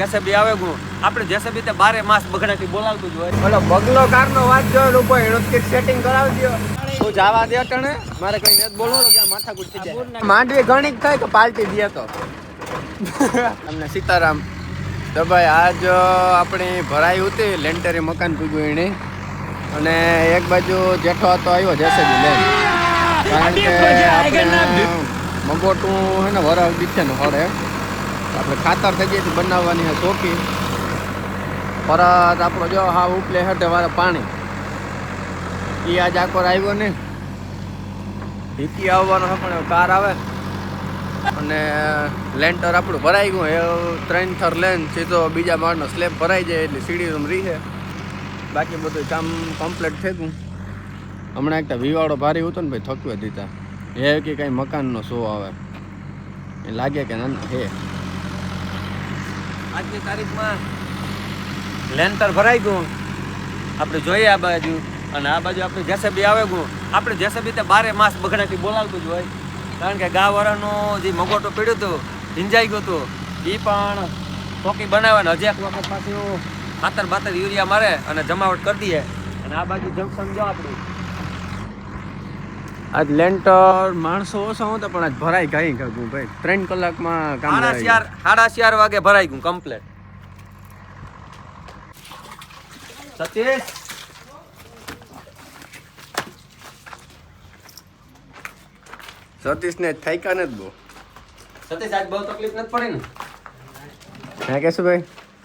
JCB આવે ગુ. આપણે જેસેબી તે બારે માસ બગડાથી બોલાવતું જ હોય. ઓલો બગલો કાર નો વાત જો રૂપો એનો કે સેટિંગ કરાવી દો તું જવા દે અટણે મારે કઈ નથી બોલવાનું કે માથા કૂટી જાય. માંડવી ઘણી થાય કે પાલટી દે તો? તમને સીતારામ તો ભાઈ આજ આપણે ભરાઈ હતી લેન્ટરે મકાન પૂગ્યું એને અને એક બાજુ જેઠો હતો આવ્યો જેસેબી લઈને. કારણ કે આપણે મગોટું હે ને વરાવ દીધે ને હળે. આપણે ખાતર થઈ જઈથી બનાવવાની છે ચોકી પરત આપણો જો હા ઉપલે હેઠે વાળા પાણી. એ આજ આકોર આવ્યો ને ભીકી આવવાનો છે, પણ કાર આવે. અને લેન્ટર આપણું ભરાઈ ગયું, એ ત્રણ થર લેન, સીધો બીજા માળનો સ્લેબ ભરાઈ જાય એટલે સીડી રૂમ રહી છે. બાકી બધું કામ કમ્પ્લીટ થઈ ગયું. હમણાં એકતા વિવાળો ભારી હતો ને ભાઈ, થકવે દીધા. એ કે કાંઈ મકાનનો શો આવે. એ લાગે કે ના, હે. આજની તારીખમાં લેન્ટર ભરાઈ ગયું. આપણે જોઈએ આ બાજુ. અને આ બાજુ આપણે જેસેબી આવે ગયું. આપણે જેસેબી તે બારે માસ બગડાથી બોલાવતું જ હોય. કારણ કે ગા વરાનું જે મગોટો પીડ્યું હતું હિંજાઈ ગયું હતું એ પણ ચોકી બનાવે હજી એક વખત પાછું ખાતર બાતર યુરિયા મારે અને જમાવટ કરી દઈએ. અને આ બાજુ જંક્શન જો આપણું. આજ લેન્ટર માણસો ઓછા હતા પણ આજ ભરાઈ ગઈ ગયું ભાઈ. ત્રણ કલાકમાં કામ સાડા ચાર સાડા ચાર વાગે ભરાઈ ગયું કમ્પ્લેટ સતીશ! સતીશ ને થાયકા ને જ બહુ. સતીશ આજ બહુ તકલીફ નથી પડી ને? હે કેશુભાઈ?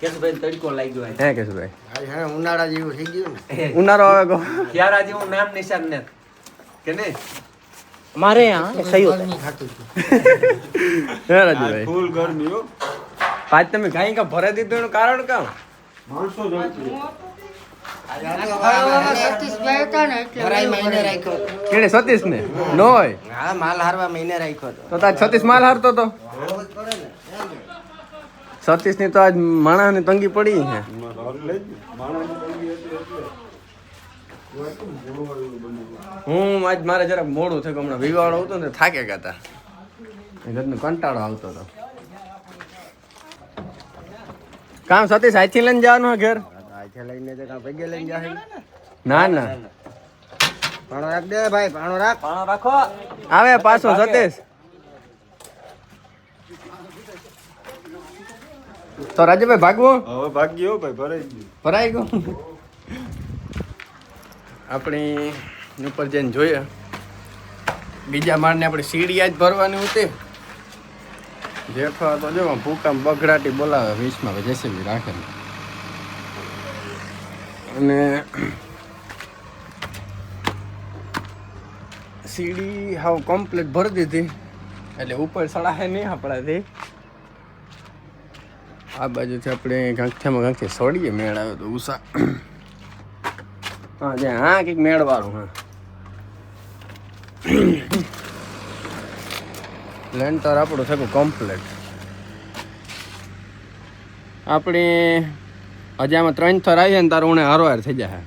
કેશુભાઈ તડકો લાગ્યો આજ. હે કેશુભાઈ. હા ઉનાળા જેવું થઈ ગયું ને. ઉનાળો આવે ગો. ક્યારા જેવું નામ નિશાન ને કે નહીં? हमारे यहाँ सही होता है राजू ફૂલ ગરમી હો. આજ તમે ગાય કા ભરા દીધું એનું કારણ કામ? માણસો જ રાખ્યો હતો. કેણે સતીશ ને માલ હારવા મહિને રાખ્યો તો. આજ સતીશ માલ હારતો તો? સતીશ તો આજ માણસ તંગી પડી છે. હું આજ મારે જરાક મોડું થયું હમણાં વિવાળો આવતો ને થાકે ગાતા હતા ઘરનો કંટાળો આવતો હતો. કામ સતીશ આજથી લઈને જવાનું હોય ઘેર? લઈને તો કાં ભેગે લઈને જાય. ના ના. પાણો રાખ દે ભાઈ પાણો રાખ. પાણો રાખો. આવે પાછો. સતીશ. તો રાજભાઈ ભાગવું? હવે ભાગ્યો ભાઈ ભરાઈ ગયું. ભરાઈ ગયો. આપણી ઉપર જઈને જોઈએ. બીજા માળને આપણે સીડીયા જ ભરવાની હતી. જેઠવા તો જો ભૂકામ બગડાટી બોલાવે, વીસમાં જેસીબી રાખે અને સીડી હાવ કમ્પ્લીટ ભરી દીધી. એટલે ઉપર સડાહે નહીં આપણાથી. આ બાજુથી આપણે ગાંઠિયામાં ગાંઠિયા સોડીએ મેળ આવે તો ઉષા. હા, જ્યાં હા કંઈક મેળવાનું હા. લેન્ટર આપણું થયું કમ્પ્લીટ આપણી હજી આમાં ત્રણ થર આવીએ ને તારું ઉણે હરવાર થઈ જાય.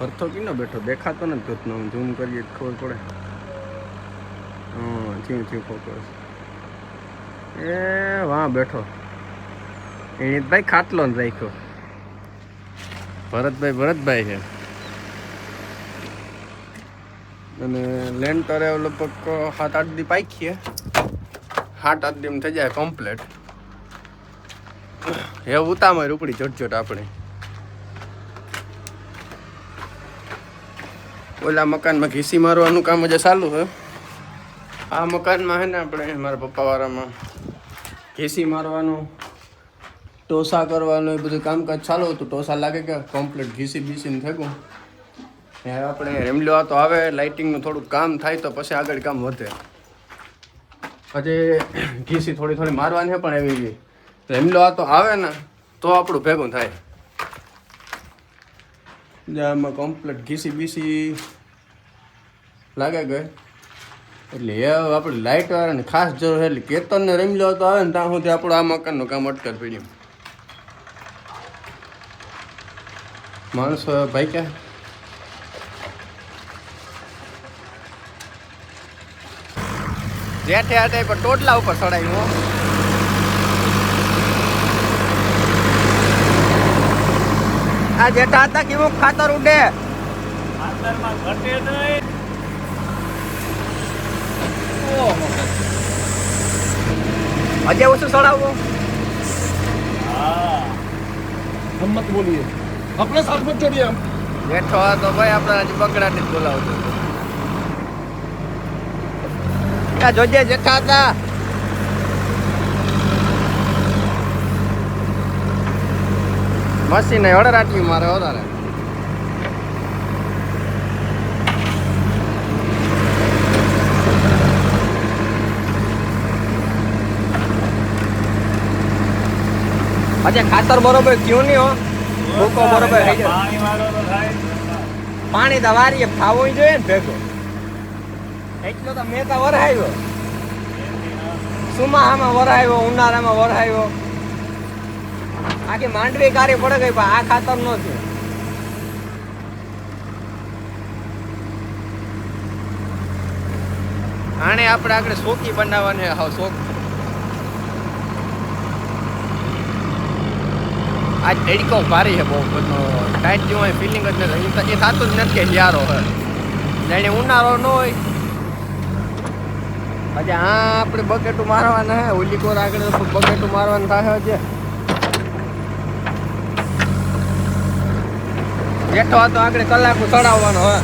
ભરતો કીનો બેઠો? દેખાતો ને ધૂતનો ઝૂમ કરીએ ખબર પડે. હા, થયું ચીવ ફોકસ એ, વાહ, બેઠો. એ ભાઈ ખાટલો ને રાખ્યો. ભરતભાઈ ભરતભાઈ છે. અને લેન્ટરે લગભગ સાત, આઠ દી પાકીએ સાત, આઠ દી થઈ જાય કમ્પ્લેટ હે ઉતામાં ઉપડી ચોટ આપણે. ઓલા મકાનમાં ઘીસી મારવાનું કામ હજી ચાલુ છે. આ મકાનમાં છે ને આપણે, મારા પપ્પાવાળામાં ઘીસી મારવાનું ટોસા કરવાનું, એ બધું કામકાજ ચાલુ હતું. ટોસા લાગે કે કમ્પ્લીટ ઘીસી બીસીને થઈ હવે આપણે રેમલો તો આવે લાઇટિંગનું થોડું કામ થાય તો પછી આગળ કામ વધે. પછી ઘીસી થોડી થોડી મારવાની છે પણ એવી રેમલો આ તો આવે ને, તો આપણું ભેગું થાય. આમાં કમ્પ્લીટ ઘીસી બીસી લાગે ગઈ એટલે એ આપણે લાઇટ વાળાની ખાસ જરૂર છે, એટલે કેતનને રેમલો તો આવે ને ત્યાં સુધી આપણું આ મકાનનું કામ અટકર પડ્યું. માણસો ભાઈ કે જેઠે હાથે પણ ટોટલા ઉપર ચડાવ્યું આ જેઠા હતા કેવું ખાતર ઉડે? ખાતરમાં ઘટે નહીં. આજે ઓછું ચડાવવું હમ મત બોલીએ. આપણે સાથ મત છોડીએ બેઠો તો ભાઈ આપણે આજે બગડાને જ બોલાવજો. આ જોજે જેઠા હતા મસી ને હળરાટી મારે વધારે અચ્છા ખાતર બરોબર થયું નહીં હો. ભૂકો બરોબર પાણી વાળો તો થાય પાણી તો વારીએ ખાવું જોઈએ ને ભેગો. એટલો તો મેં તો વરાયો સુમાહામાં વરાયો ઉનાળામાં વરાયો આખી માંડવી કાર્ય પડે ગઈ, પણ આ ખાતર નો છે આને આપણે આગળ શોકી બનાવવાની હાવ શોખ. આજ તડકો ભારી છે બહુ, બધો ટાઈટ જેવું ફિલિંગ જ નથી. એ થતું જ નથી યારો હે જાણે ઉનાળો ન હોય પછી આ આપણે બકેટું મારવાના હે, ઓલી કોર આગળ બકેટું મારવાનું થાય છે બેઠો હતો આગળ કલાકું ચડાવવાનો હે.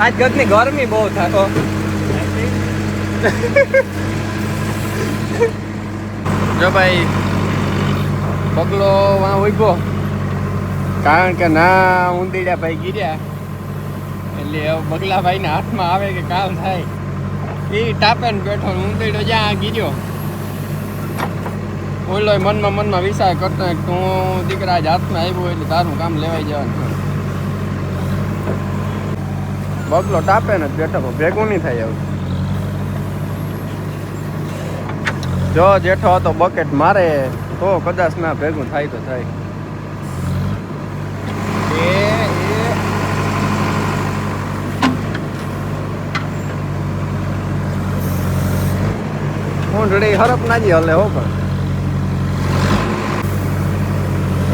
આજ ગતની ગરમી બહુ થતો જો ભાઈ, પગલો વાં ઊભો. કારણ કે ના ઉંદીડા ભાઈ ગીર્યા. એટલે બગલા ભાઈ હાથમાં આવે કે કામ થાય. એ ટાપે ને બેઠો ને ઉંદીડો જ્યાં ગીર્યો. ઓલો મનમાં મનમાં વિચાર કરતો કે તું દીકરા આજ હાથમાં આવ્યો એટલે તારું કામ લેવાઈ જવાનું બગલો ટાપે ને બેઠો ભેગું નહીં થાય એવું જો જેઠો હતો બકેટ મારે, તો કદાચ ના ભેગું થાય તો થાય. એ એ. ઊંઢડી હરપ ના જી હલે હો પણ.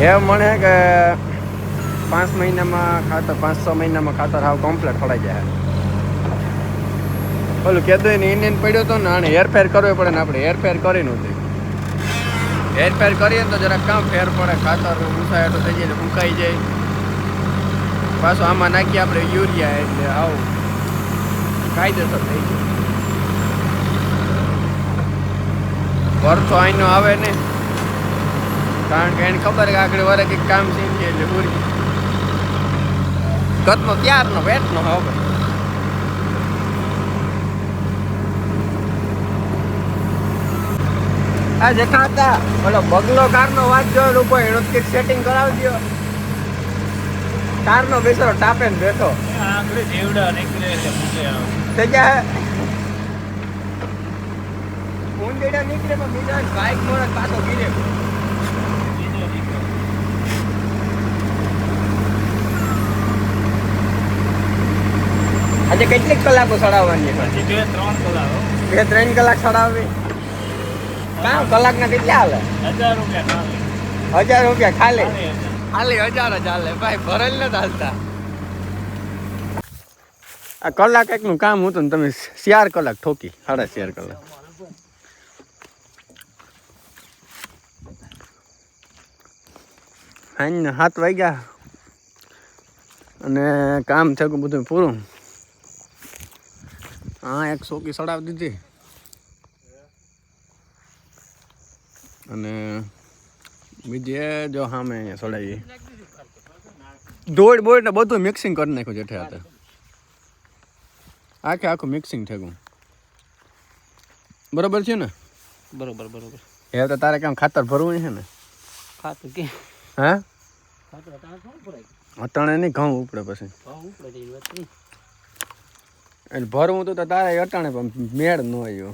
એમ મને કે પાંચ મહિનામાં ખાતર, પાંચ છ મહિનામાં ખાતર હાવ કમ્પ્લેટ ખડાઈ જાય. ઓલું કહેતું ને ઇન્ડિયન પડ્યો તો ને આને હેરફેર કરવો પડે ને આપણે હેરફેર કરી નહોતી હેરફેર કરીએ તો જરાક કામ ફેર પડે, ખાતર ઊંચાય તો થઈ જાય ફૂંકાઈ જાય. પાછું આમાં નાખીએ આપણે યુરિયા એટલે આવું. કાયદેસર થઈ જાય વરસો આઈનો આવે ને. કારણ કે એને ખબર કે આગળ વરે કંઈક કામ છે એટલે પૂરી ગતનો ત્યારનો, વેટનો હવે. આ જેઠા હતા ઓલો બગલો કારનો વાત જો લોકો એનો કંઈક સેટિંગ કરાવી દો કારનો બેસરો ટાપે ને બેઠો આંગળી જીવડા નીકળે એટલે મૂકે તે જાય ઊંડેડા નીકળે પણ બીજા બાઈક મોડે પાછો ગીરે. આજે કેટલીક કલાકો ચડાવવાની છે? પછી બે ત્રણ કલાક. બે ત્રણ કલાક ચડાવવી? કામ કલાકના કેટલા હાલે? હજાર રૂપિયા હજાર રૂપિયા ખાલી? ખાલી હજાર. ચાલે ભાઈ, ભરેલ નથી હાલતા. આ કલાક એકનું કામ હતું ને તમે ચાર કલાક ઠોકી, સાડા ચાર કલાક. હાઈને સાત વાગ્યા અને કામ થયું બધું પૂરું. હા, એક સોકી સડાવી દીધી. અને બીજી જો સામે સડાવી દોડ બોડ ને બધું મિક્સિંગ કરી નાખ્યું જેઠે હાથે. આખે આખું મિક્સિંગ થયું બરોબર છે ને? બરોબર બરોબર. એ તો તારે કેમ ખાતર ભરવું છે ને? ખાતર કે? હા? અટાણે નહીં ઘઉં ઉપડે પછી. એટલે ભરવું તો તારે અટાણે પણ મેળ ન આવ્યો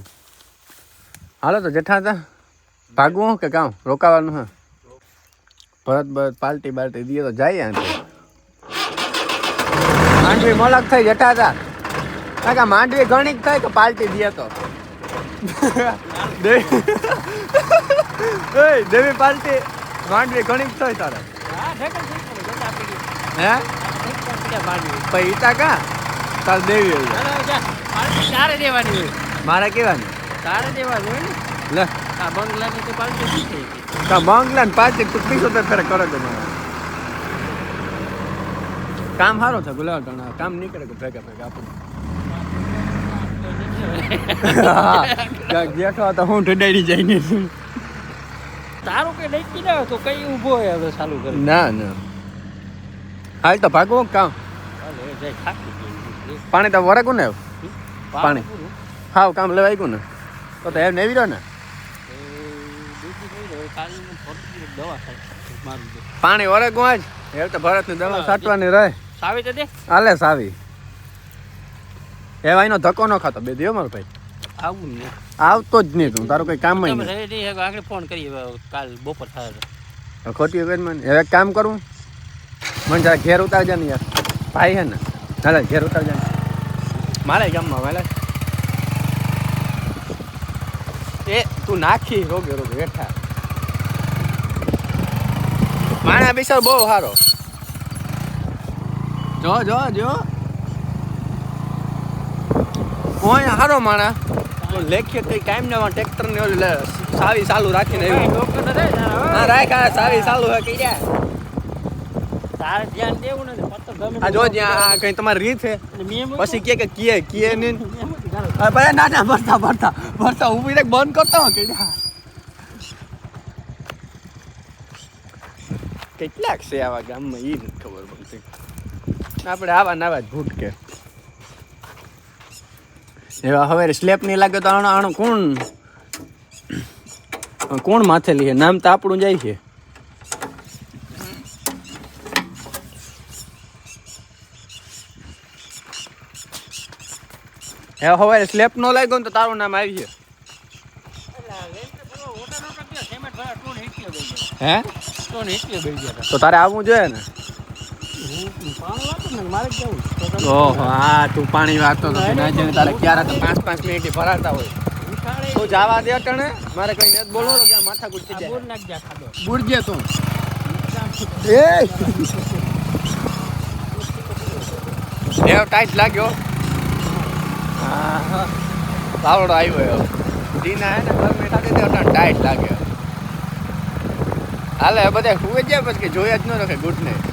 હાલો તો જેઠા હતા ભાગવું કે કામ? રોકાવાનું હા? ભરત ભરત પાલટી બાલટી દઈએ તો જાય માંડવી મોલક થઈ જતા હતા. કારણ કે માંડવી જ થાય કે પાલટી દઈએ તો? દેવી પાલટી માંડવી ઘણી થઈ તારે. હા પછી ઈતા કા? તાર દેવી તારે દેવાની હોય. મારે કેવાની? તારે દેવાની હોય ને? લે. આ બંગલાની તો પાલટી થઈ કા બંગલા પાછી તું પીસો તો ફેર કરે તો મારે કામ સારો છે ઘણા કામ નીકળે કે ભેગા ભેગા આપણે. જેઠો તો હું ઢડાઈ જાય ને તારું કઈ લઈ ના તો કઈ ઊભો હોય હવે ચાલુ કરી. ના ના. હાલ તો ભાગવો કામ. પાણી તો વરગું ને પાણી. હાવ કામ લેવાય ગયું ને? તો તો એમ નેવી રહ્યો ને એ બીજી કઈ રહ્યો કાલની મને ફરતી દવા થાય મારું દે પાણી વરે આજ એ તો ભરતની દવા સાટવાની રહે. સાવી તો દે. હાલે સાવી. એવા એનો ધક્કો ન ખાતો. બે દિયો મારો ભાઈ. આવું ને. આવતો જ નહીં તું. તારું કઈ કામ તમે નહીં. આગળ ફોન કરીએ. કાલ બપોર થાય ખોટી વગર મને હવે કામ કરું. મને જરા ઘેર ઉતારજે ને યાર. ભાઈ હે ને. હાલે ઘેર ઉતારજે ને મારે ગામમાં વાલે. એ તું નાખી રોગે રોગે હેઠા. માણા બિચાર બહુ સારો. જો જો જો. ઓય હારો માણા. લેખીએ કઈ કાયમ ને ટ્રેક્ટર ને ઓલી સાવી ચાલુ રાખીને એવી આવ્યું હા. હવે. રાખ આ સાવી ચાલુ હે કઈ જાય તારે ધ્યાન દેવું નથી પત્તો ગમે આ જો જ્યાં કઈ તમારી રીત છે. અને મેં એમ પછી કે કે કીએ કીએ ને ના ના ભરતા ભરતા ભરતા હું રે બંધ કરતો હો કે કેટલાક છે આવા ગામમાં એ નથી ખબર પડતી આપણે આવા નાવા જ ભૂટકે એવા હવે સ્લેપ નહીં લાગે તો આણો આણો કોણ? કોણ માથે લઈએ નામ તો આપણું જાય છે. હે હવે સ્લેપ નો લાગ્યો ને તો તારું નામ આવી છે. હે? તો તારે આવવું જોઈએ ને? હું પાણી વાપરું ને મારે કેવું તો તમે ઓહો હા તું પાણી વાતો નથી ના જેને તારે ક્યારે તો પાંચ પાંચ મિનિટ ભરાતા હોય. તું જવા દે અટણે. મારે કઈ નથી બોલવાનું કે માથા ગુચી આ જાય. બોલ નાખ જા ખાડો બુડજે તું. એ! એવો ટાઈટ લાગ્યો. હા પાવડો આવ્યો દીના હે ને ઘર બેઠા દે ટાઈટ લાગ્યો. હાલે બધા હુએ જાય પછી જોયા જ ન રખે ગુડ નાઈટ